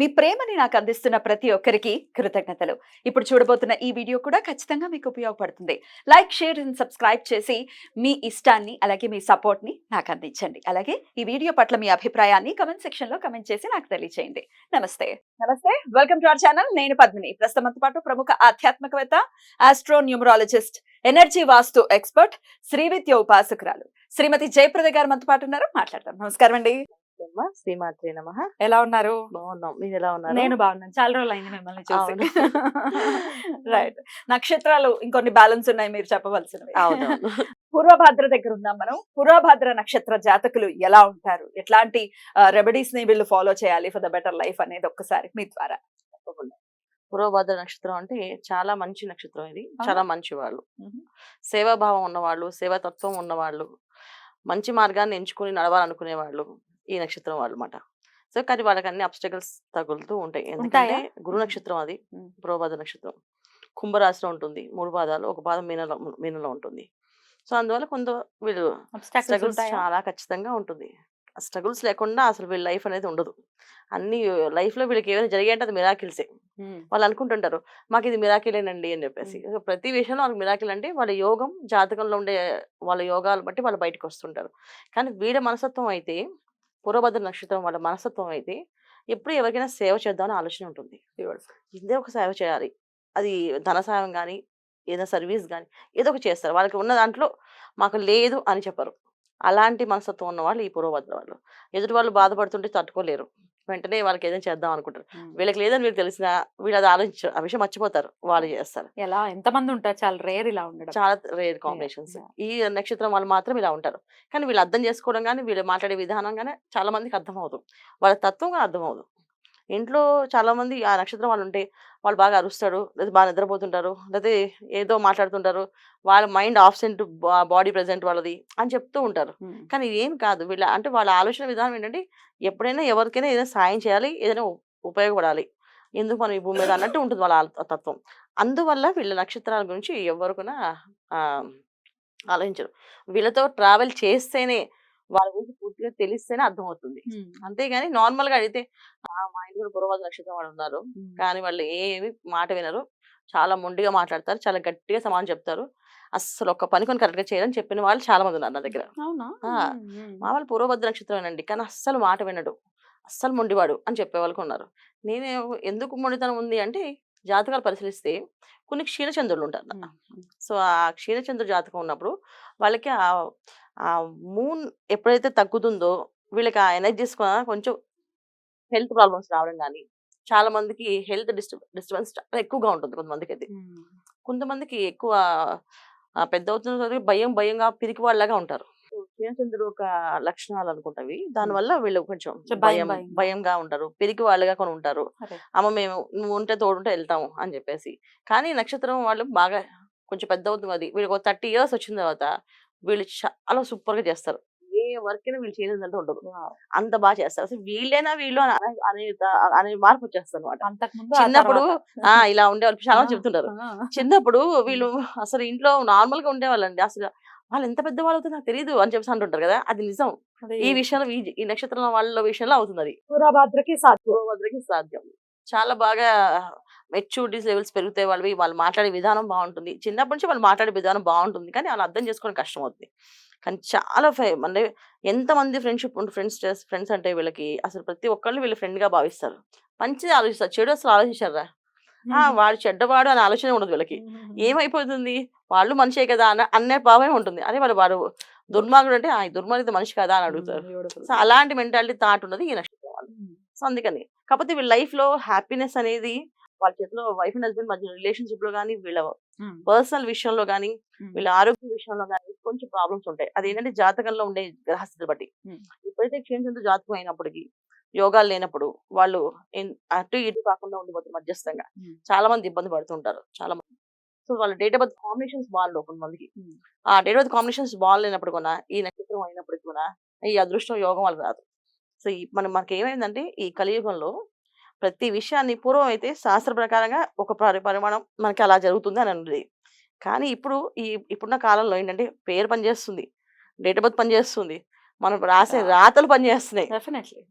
మీ ప్రేమని నాకు అందిస్తున్న ప్రతి ఒక్కరికి కృతజ్ఞతలు. ఇప్పుడు చూడబోతున్న ఈ వీడియో కూడా ఖచ్చితంగా మీకు ఉపయోగపడుతుంది. లైక్ షేర్ అండ్ సబ్స్క్రైబ్ చేసి మీ ఇష్టాన్ని అలాగే మీ సపోర్ట్ని నాకు అందించండి. అలాగే ఈ వీడియో పట్ల మీ అభిప్రాయాన్ని కమెంట్ సెక్షన్లో కమెంట్ చేసి నాకు తెలియజేయండి నమస్తే. నమస్తే. వెల్కమ్ టు అవర్ ఛానల్ నేను పద్మిని. ప్రస్తుతంతో పాటు ప్రముఖ ఆధ్యాత్మికవేత్త astro numerologist energy vastu expert Srividya ఉపాసకురాలు. Shrimati Jayaprada garu మనతో పాటు ఉన్నారు. మాట్లాడతాం నమస్కారం అండి శ్రీమాత్రే నమ. ఎలా ఉన్నారు? బాగున్నాం. మీరు ఎలా ఉన్నారు? నేను బాగున్నాను. చాలా రోజులు అయింది మిమ్మల్ని చూసి. అవును. రైట్. నక్షత్రాలు ఇంకొన్ని బ్యాలెన్స్ ఉన్నాయి మీరు చెప్పవలసినవి. అవునవును. పూర్వభాద్ర దగ్గర ఉన్నాం మనం. పూర్వభాద్ర నక్షత్ర జాతకులు ఎలా ఉంటారు? ఎట్లాంటి రెమెడీస్ని వీళ్ళు ఫాలో చేయాలి ఫర్ ద బెటర్ లైఫ్ అనేది ఒక్కసారి మీ ద్వారా? తప్పకుండా. పూర్వభద్ర నక్షత్రం అంటే చాలా మంచి నక్షత్రం ఇది. చాలా మంచి వాళ్ళు. సేవాభావం ఉన్నవాళ్ళు సేవాతత్వం ఉన్నవాళ్ళు మంచి మార్గాన్ని ఎంచుకుని నడవాలనుకునే వాళ్ళు ఈ నక్షత్రం వాళ్ళు అన్నమాట. సో కానీ వాళ్ళకి అన్ని అబ్స్టకల్స్ తగులుతూ ఉంటాయి. ఎందుకంటే? గురు నక్షత్రం అది. పూర్వభద్ర నక్షత్రం. కుంభరాశిలో ఉంటుంది మూడు పాదాలు ఒక పాదం మీనలో మీనలో ఉంటుంది. సో అందువల్ల కొంత వీళ్ళు స్ట్రగుల్స్ చాలా ఖచ్చితంగా ఉంటుంది. స్ట్రగుల్స్ లేకుండా అసలు వీళ్ళ లైఫ్ అనేది ఉండదు. అన్ని లైఫ్లో వీళ్ళకి ఏమైనా జరిగాయంటే అది మిరాకిల్సే. వాళ్ళు అనుకుంటుంటారు మాకు ఇది మిరాకిలేనండి అని చెప్పేసి. ప్రతి విషయంలో వాళ్ళకి మిరాకిల్ అంటే వాళ్ళ యోగం జాతకంలో ఉండే వాళ్ళ యోగాలు బట్టి వాళ్ళు బయటకు వస్తుంటారు. కానీ వీళ్ళ మనస్తత్వం అయితే పూర్వభద్ర నక్షత్రం వాళ్ళ మనస్తత్వం అయితే ఎప్పుడు ఎవరికైనా సేవ చేద్దామని ఆలోచన ఉంటుంది. ఇదే ఒక సేవ చేయాలి. అది ధన సాయం కానీ ఏదైనా సర్వీస్ కానీ ఏదో ఒక చేస్తారు. వాళ్ళకి ఉన్న దాంట్లో మాకు లేదు అని చెప్పరు. అలాంటి మనస్తత్వం ఉన్న వాళ్ళు ఈ పూర్వభద్ర వాళ్ళు. ఎదుటి వాళ్ళు బాధపడుతుంటే తట్టుకోలేరు. వెంటనే వాళ్ళకి ఏదైనా చేద్దాం అనుకుంటారు. వీళ్ళకి లేదని వీళ్ళకి తెలిసినా వీళ్ళు అది ఆలోచించారు. ఆ విషయం మర్చిపోతారు. వాళ్ళు చేస్తారు. ఎలా? ఎంతమంది ఉంటారు? చాలా రేర్ ఇలా ఉండడం. చాలా రేర్ కాంబినేషన్స్. ఈ నక్షత్రం వాళ్ళు మాత్రం ఇలా ఉంటారు. కానీ వీళ్ళు అర్థం చేసుకోవడం కానీ వీళ్ళు మాట్లాడే విధానం కానీ చాలా మందికి అర్థం అవుతుంది వాళ్ళ తత్వం కానీ అర్థం అవుతుంది ఇంట్లో చాలా మంది ఆ నక్షత్రం వాళ్ళు ఉంటే వాళ్ళు బాగా అరుస్తాడు లేదా బాగా నిద్రపోతుంటారు లేదా ఏదో మాట్లాడుతుంటారు వాళ్ళ మైండ్ ఆబ్సెంట్ బాడీ ప్రెసెంట్ వాళ్ళది అని చెప్తూ ఉంటారు. కానీ ఇదేం కాదు. వీళ్ళ అంటే వాళ్ళ ఆలోచన విధానం ఏంటంటే ఎప్పుడైనా ఎవరికైనా ఏదైనా సాయం చేయాలి ఏదైనా ఉపయోగపడాలి. ఎందుకు మనం ఈ భూమి మీద అన్నట్టు ఉంటుంది వాళ్ళ తత్వం. అందువల్ల వీళ్ళ నక్షత్రాల గురించి ఎవరు కూడా ఆలోచించరు. వీళ్ళతో ట్రావెల్ చేస్తేనే వాళ్ళ గురించి పూర్తిగా తెలిస్తేనే అర్థమవుతుంది. ఉమ్. అంతేగాని నార్మల్గా అడిగితే "ఆ, మా ఇంటి కూడా పూర్వవాద నక్షత్రం వాళ్ళు ఉన్నారు. కానీ వాళ్ళు ఏమి మాట వినరు. చాలా మొండిగా మాట్లాడతారు. చాలా గట్టిగా సమాధానం చెప్తారు. అస్సలు ఒక్క పని కొని కరెక్ట్గా చేయరని చెప్పిన వాళ్ళు చాలా మంది ఉన్నారు నా దగ్గర. మా వాళ్ళు పూర్వభద్ర నక్షత్రమేనండి కానీ అస్సలు మాట వినడు. అస్సలు మొండివాడు అని చెప్పే వాళ్ళు ఉన్నారు. నేను ఎందుకు మొండితనం ఉంది అంటే జాతకాలు పరిశీలిస్తే కొన్ని క్షీణచంద్రులు ఉంటారు. సో ఆ క్షీణచంద్ర జాతకం ఉన్నప్పుడు వాళ్ళకి ఆ ఆ మూన్ ఎప్పుడైతే తగ్గుతుందో వీళ్ళకి ఆ ఎనర్జీస్ కొంచెం హెల్త్ ప్రాబ్లమ్స్ రావడం కానీ చాలా మందికి హెల్త్ డిస్టర్బ్ డిస్టర్బెన్స్ చాలా ఎక్కువగా ఉంటుంది కొంతమందికి అయితే. ఉమ్. కొంతమందికి ఎక్కువ పెద్ద అవుతున్న భయం భయంగా పిరికి వాళ్ళగా ఉంటారు. క్షీణచంద్రుడు ఒక లక్షణాలు అనుకుంటవి. దానివల్ల వీళ్ళు కొంచెం భయం భయం భయంగా. ఉంటారు. పిరికి వాళ్ళగా కొన్ని ఉంటారు. అమ్మ మేము నువ్వు ఉంటే తోడుంటే వెళ్తాము అని చెప్పేసి. కానీ నక్షత్రం వాళ్ళు బాగా కొంచెం పెద్ద అవుతుంది అది వీళ్ళకి ఒక థర్టీ ఇయర్స్ వచ్చిన తర్వాత వీళ్ళు చాలా సూపర్గా చేస్తారు. ఏ వర్క్ అయినా వీళ్ళు చేయలేదంటే ఉండదు. అంత బాగా చేస్తారు. అసలు వీళ్ళైనా వీళ్ళు అని అనే- మార్పు వచ్చేస్తారు అనమాట చిన్నప్పుడు. ఆ ఇలా ఉండేవాళ్ళు. చాలా చెప్తుంటారు. చిన్నప్పుడు వీళ్ళు అసలు ఇంట్లో నార్మల్గా ఉండేవాళ్ళండి. అసలు వాళ్ళు ఎంత పెద్ద వాళ్ళు అవుతుందో నాకు తెలియదు అని చెప్పేసి అంటుంటారు కదా! అది నిజం. ఈ విషయంలో ఈ- ఈ నక్షత్రం వాళ్ళ విషయంలో అవుతుంది అది పూర్వభాద్రకి సాధ్యం. పూర్వభద్రకి సాధ్యం. చాలా బాగా మెచ్యూరిటీస్ లెవెల్స్ పెరుగుతాయి వాళ్ళవి వాళ్ళు మాట్లాడే విధానం బాగుంటుంది. చిన్నప్పటి నుంచి వాళ్ళు మాట్లాడే విధానం బాగుంటుంది. కానీ వాళ్ళు అర్థం చేసుకోవడం కష్టం అవుతుంది కానీ చాలా ఫే- అంటే ఎంతమంది ఫ్రెండ్షిప్ ఫ్రెండ్స్ ఫ్రెండ్స్ అంటే వీళ్ళకి అసలు ప్రతి ఒక్కళ్ళు వీళ్ళు friend గా భావిస్తారు. మంచిది ఆలోచిస్తారు. చెడు అసలు ఆలోచించారా వాడు చెడ్డవాడు అనే ఆలోచన ఉండదు వీళ్ళకి. ఏమైపోతుంది? వాళ్ళు మనిషే కదా అన్న అనే భావమే ఉంటుంది. అరే వాడు వాడు దుర్మార్గుడు అంటే ఆ దుర్మార్గుడు మనిషి కదా అని అడుగుతారు. సో అలాంటి మెంటాలిటీ థాట్ ఉన్నది ఈ నక్షత్రం వాళ్ళు సో అందుకని. కాకపోతే వీళ్ళ లైఫ్లో హ్యాపీనెస్ అనేది వాళ్ళ చేతిలో వైఫ్ అండ్ హస్బెండ్ మధ్య రిలేషన్షిప్లో కానీ వీళ్ళ పర్సనల్ విషయంలో కానీ వీళ్ళ ఆరోగ్య విషయంలో కానీ కొంచెం ప్రాబ్లమ్స్ ఉంటాయి. అది ఏంటంటే జాతకంలో ఉండే గ్రహస్థితిని బట్టి. ఎప్పుడైతే క్షీణచంద్ర జాతకం అయినప్పటికీ యోగాలు లేనప్పుడు వాళ్ళు అటు ఇటు కాకుండా ఉండిపోతారు మధ్యస్థంగా. చాలా మంది ఇబ్బంది పడుతుంటారు. చాలా మంది. సో వాళ్ళ డేట్ ఆఫ్ బర్త్ కాంబినేషన్స్ బాగాలేవు కొంతమందికి. ఆ డేట్ ఆఫ్ బర్త్ కాంబినేషన్స్ బాగాలేనప్పుడు కూడా ఈ నక్షత్రం అయినప్పటికీ కూడా ఈ అదృష్టం యోగం వాళ్ళకి రాదు. సో ఈ మనం మనకి ఏమైందంటే ఈ కలియుగంలో ప్రతి విషయాన్ని పూర్వం అయితే శాస్త్ర ప్రకారంగా ఒక పరి- పరిమాణం మనకి అలా జరుగుతుంది అని అన్నది. కానీ ఇప్పుడు ఈ ఇప్పుడున్న కాలంలో ఏంటంటే పేరు పనిచేస్తుంది డేట్ ఆఫ్ బర్త్ పనిచేస్తుంది మనం రాసే రాతలు పనిచేస్తున్నాయి. డెఫినెట్లీ.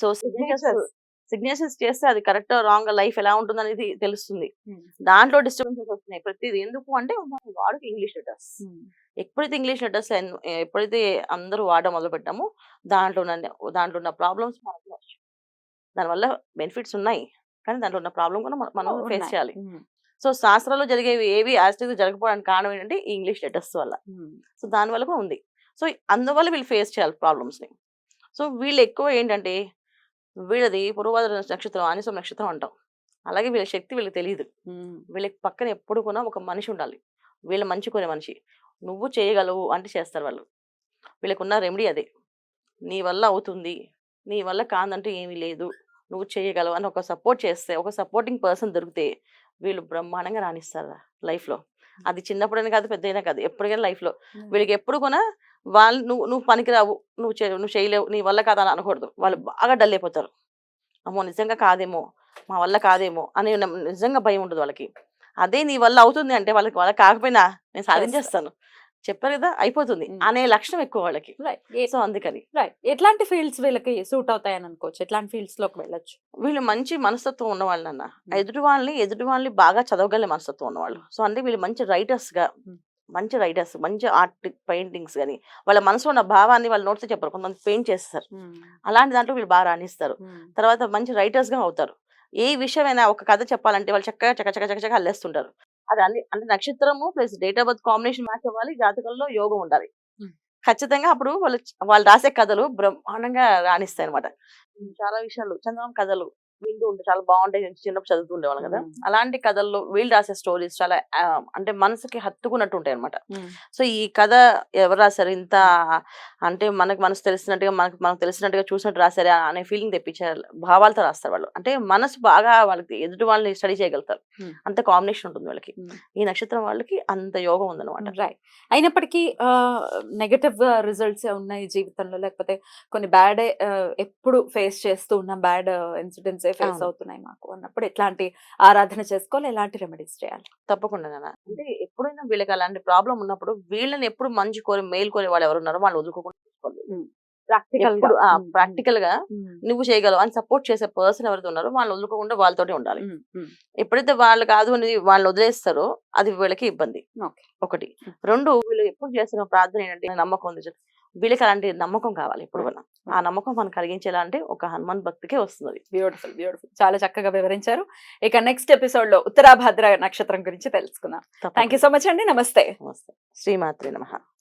సో సిగ్నేచర్స్ సిగ్నేచర్స్ చేస్తే అది కరెక్ట్ రాంగ్ లైఫ్ ఎలా ఉంటుంది అనేది తెలుస్తుంది దాంట్లో డిస్టర్బెన్సెస్ వస్తున్నాయి. ప్రతిదీ ఎందుకు అంటే మన వాడికి ఇంగ్లీష్ లెటర్స్. ఎప్పుడైతే ఇంగ్లీష్ లెటర్స్ ఎప్పుడైతే అందరూ వాడడం మొదలు పెట్టామో దాంట్లో ఉన్న దాంట్లో ఉన్న ప్రాబ్లమ్స్ మనకు దానివల్ల బెనిఫిట్స్ ఉన్నాయి. కానీ దాంట్లో ఉన్న ప్రాబ్లం కూడా మన- ఫేస్ చేయాలి. సో శాస్త్రాల్లో జరిగేవి ఏవి యాస్టివ్ జరగకపోవడానికి కారణం ఏంటంటే ఈ ఇంగ్లీష్ లెటర్స్ వల్ల. సో దానివల్ల కూడా ఉంది. సో అందువల్ల వీళ్ళు ఫేస్ చేయాలి ప్రాబ్లమ్స్ని. సో వీళ్ళు ఎక్కువ ఏంటంటే వీళ్ళది పూర్వభద్ర నక్షత్రం ఆనిసం నక్షత్రం అంటాం. అలాగే వీళ్ళ శక్తి వీళ్ళకి తెలియదు వీళ్ళకి పక్కన ఎప్పుడు కూడా ఒక మనిషి ఉండాలి. వీళ్ళ మంచి కొనే మనిషి. నువ్వు చేయగలవు అంటే చేస్తారు వాళ్ళు. వీళ్ళకున్న రెమెడీ అదే. నీ వల్ల అవుతుంది. నీ వల్ల కాదంటూ ఏమీ లేదు. నువ్వు చేయగలవు అని ఒక సపోర్ట్ చేస్తే ఒక సపోర్టింగ్ పర్సన్ దొరికితే వీళ్ళు బ్రహ్మాండంగా రాణిస్తారు లైఫ్లో. అది చిన్నప్పుడైనా కాదు పెద్దయినా కాదు ఎప్పటికైనా లైఫ్లో. వీళ్ళకి ఎప్పుడు కూడా వాళ్ళు నువ్వు నువ్వు పనికిరావు నువ్వు చే నువ్వు చేయలేవు నీ వల్ల కాదని అనకూడదు. వాళ్ళు బాగా డల్ అయిపోతారు. అమ్మో! నిజంగా కాదేమో మా వల్ల కాదేమో అని నిజంగా భయం ఉండదు వాళ్ళకి. అదే నీ వల్ల అవుతుంది అంటే వాళ్ళకి వాళ్ళకి కాకపోయినా నేను సాధించేస్తాను. చెప్పారు కదా అయిపోతుంది Mm. అనే లక్షణం ఎక్కువ వాళ్ళకి. రైట్ సో అందుకని. రైట్ ఎట్లాంటి ఫీల్డ్స్ వీళ్ళకి సూట్ అవుతాయని అనుకోవచ్చు? ఎట్లాంటి ఫీల్డ్స్లోకి వెళ్ళొచ్చు? వీళ్ళు మంచి మనస్తత్వం ఉన్నవాళ్ళు అన్న Mm. ఎదుటి వాళ్ళని ఎదుటి వాళ్ళని బాగా చదవగల మనస్తత్వం ఉన్నవాళ్ళు. సో అంటే వీళ్ళు మంచి రైటర్స్గా Mm. మంచి రైటర్స్ మంచి ఆర్ట్ పెయింటింగ్స్ కానీ వాళ్ళ మనసులో ఉన్న భావాన్ని వాళ్ళ నోట్స్ చెప్పరు. కొంతమంది పెయింట్ చేస్తారు. అలాంటి దాంట్లో వీళ్ళు బాగా రాణిస్తారు. తర్వాత మంచి రైటర్స్గా అవుతారు. ఏ విషయమైనా ఒక కథ చెప్పాలంటే వాళ్ళు చక్కగా చక్క చక్క చక్క చక్క అల్లేస్తుంటారు. అది అన్ని అంటే నక్షత్రము plus date of birth combination match అవ్వాలి జాతకంలో యోగం ఉండాలి. ఖచ్చితంగా అప్పుడు వాళ్ళు వాళ్ళు రాసే కథలు బ్రహ్మాండంగా రాణిస్తాయి అనమాట చాలా విషయాలు చంద్రబాబు కథలు వింటూ ఉంటే చాలా బాగుంటాయి. నేను చిన్నప్పుడు చదువుతూ ఉండేవాళ్ళం కదా. అలాంటి కథల్లో వీళ్ళు రాసే స్టోరీస్ చాలా అంటే మనసుకి హత్తుకున్నట్టు ఉంటాయి అనమాట సో ఈ కథ ఎవరు రాశారు? ఇంత అంటే మనకు మనసు తెలిసినట్టుగా మనకు మనకు తెలిసినట్టుగా చూసినట్టు రాశారు అనే ఫీలింగ్ తెప్పించారు. భావాలతో రాస్తారు వాళ్ళు. అంటే మనసు బాగా వాళ్ళకి ఎదుటి వాళ్ళని స్టడీ చేయగలుగుతారు. అంత కాంబినేషన్ ఉంటుంది వాళ్ళకి. ఈ నక్షత్రం వాళ్ళకి అంత యోగం ఉందన్నమాట. రైట్. అయినప్పటికీ నెగటివ్ రిజల్ట్స్ ఉన్నాయి జీవితంలో? లేకపోతే కొన్ని బ్యాడ్ ఎప్పుడు ఫేస్ చేస్తూ ఉన్న బ్యాడ్ ఇన్సిడెంట్స్ ఫేస్ అవును. అవుతున్నాయి మాకు అన్నప్పుడు ఎట్లాంటి ఆరాధన చేసుకోవాలి ఎలాంటి రెమెడీస్ చేయాలి? తప్పకుండా అంటే ఎప్పుడైనా వీళ్ళకి అలాంటి ప్రాబ్లం ఉన్నప్పుడు వీళ్ళని ఎప్పుడు మంచి కోరి మేలు కోరే వాళ్ళు ఎవరు ఉన్నారో వాళ్ళు వదులుకోకుండా చూసుకోవాలి ప్రాక్టికల్ ప్రాక్టికల్గా నువ్వు చేయగలవు అని సపోర్ట్ చేసే పర్సన్ ఎవరైతే ఉన్నారో వాళ్ళు వదులుకోకుండా వాళ్ళతోనే ఉండాలి. ఎప్పుడైతే వాళ్ళు కాదు అని వాళ్ళు వదిలేస్తారో అది వీళ్ళకి ఇబ్బంది. ఒకటి. రెండు వీళ్ళు ఎప్పుడు చేస్తున్న ప్రార్థన ఏంటంటే నమ్మకం ఉంది వీళ్ళకి అలాంటి నమ్మకం కావాలి ఎప్పుడు కూడా. ఆ నమ్మకం మనం కలిగించేలా అంటే ఒక హనుమాన్ భక్తికే వస్తుంది. Beautiful beautiful. చాలా చక్కగా వివరించారు. ఇక నెక్స్ట్ ఎపిసోడ్లో ఉత్తరాభద్ర నక్షత్రం గురించి తెలుసుకుందాం. థ్యాంక్ యూ సో మచ్ అండి. నమస్తే. నమస్తే. శ్రీమాత్రి నమ.